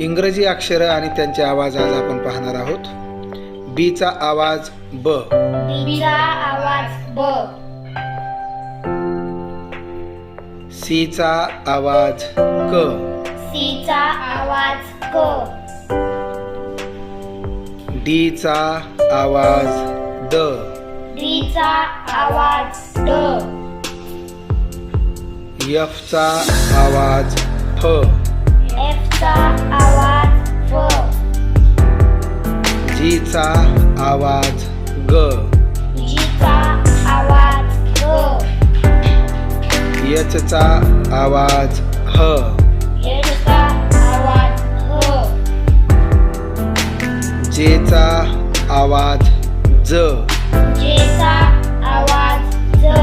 इंग्रजी अक्षरं आणि त्यांचे आवाज आज आपण पाहणार आहोत. बीचा आवाज ब. बीचा आवाज ब. सीचा आवाज क. सीचा आवाज क. डीचा आवाज ड डीचा आवाज ड. एफचा आवाज फ. आवाज ग. यचचा आवाज ह. जेचा आवाज ज. जेचा आवाज ज.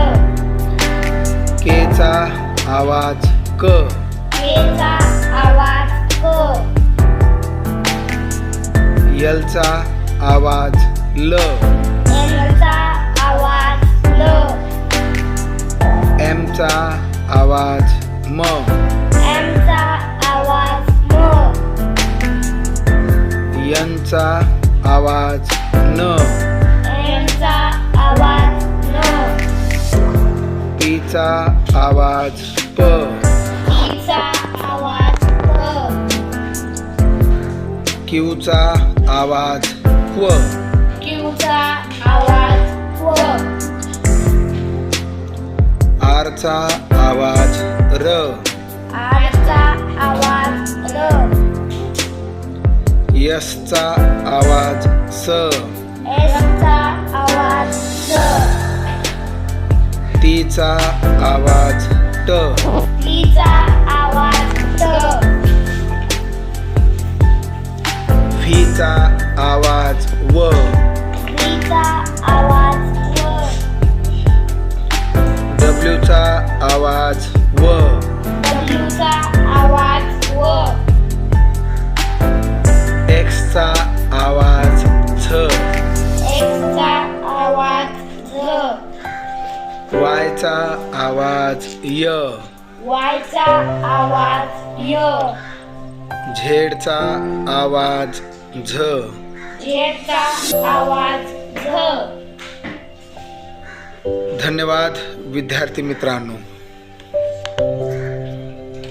केचा आवाज क. केचा आवाज क यलचा आवाज ल. एलचा आवाज ल. एमचा आवाज म. एमचा आवाज म. यनचा आवाज न. एमचा आवाज न. पीचा आवाज प. ईचा आवाज प. क्यूचा आवाज क्व. क्यूचा आवाज व आरचा आवाज र. आरचा आवाज र. यसचा आवाज स. एसचा आवाज स. टीचा आवाज ट. टीचा आवाज ट. व्हीचा आवाज व. आवाज व डब्ल्यूचा आवाज व एक्सचा आवाज झ. वायचा आवाज य. वायचा आवाज य. झेडचा आवाज झ. झेडचा आवाज झ. धन्यवाद विद्यार्थी मित्रांनो.